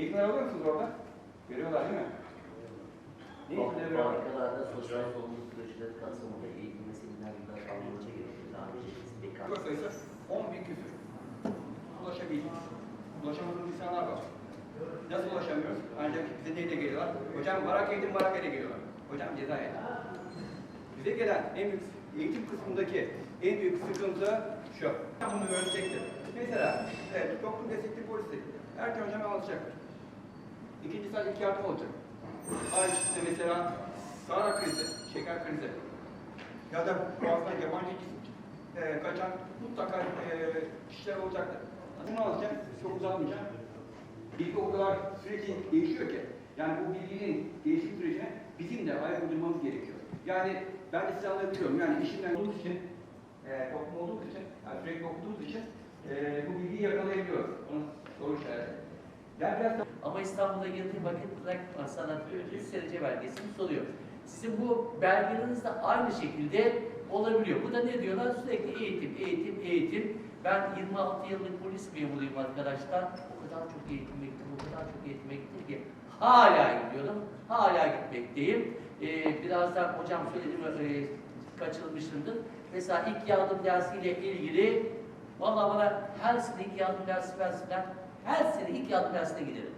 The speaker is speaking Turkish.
Eğitimler alıyor musunuz orada? Veriyorlar değil mi? Ne eğitimleri veriyorlar? Sosyal sorumluluk projeleri kapsamında eğitim ve seminerler almanıza gerekiyor. Daha önce bekar. Doktor sayısı 10 bin küsür. Ulaşabildiğimiz. Ulaşamadığımız insanlar var. Nasıl ulaşamıyoruz? Ancak bize neyle geliyorlar? Hocam barak yedim, barak yere geliyorlar. Hocam ceza yedim. Bize gelen en büyük eğitim kısmındaki en büyük sıkıntı şu. Bunu öğrenecektir. Mesela evet, toplum destekli polislik. Erken hocam anlatacaktır. İkinci sadece ilk yardım olacak. Ay işte mesela sağra krizi, şeker krizi ya da boğazdan yabancı e, kaçan mutlaka e, kişiler olacaktır. Bunu alacağım, çok uzatmayacağım. Bilgi o kadar sürekli değişiyor ki. Yani bu bilginin değişim sürecine bizim de ayak uydurmamız gerekiyor. Yani ben de size anlatıyorum. Yani işimden olduğumuz için, e, toplum olduğumuz için, yani sürekli okuduğumuz için e, bu bilgiyi yakalayabiliyoruz. Onun soru işareti. Yani biraz da Ama İstanbul'a girdiği vakit bırakma sanat ödülü serece belgesini soruyor. Sizin bu belgeleriniz de aynı şekilde olabiliyor. Bu da ne diyorlar? Sürekli eğitim, eğitim, eğitim. Ben 26 yıllık polis memuruyum arkadaşlar. O kadar çok eğitim ektim, o kadar çok eğitim ektim ki hala gidiyorum, hala gitmekteyim. Ee, birazdan hocam söylediğim e, kaçırılmışımdır. Mesela ilk yardım dersiyle ilgili Vallahi bana her sene ilk yardım dersi versinler. Her sene ilk yardım dersine giderim.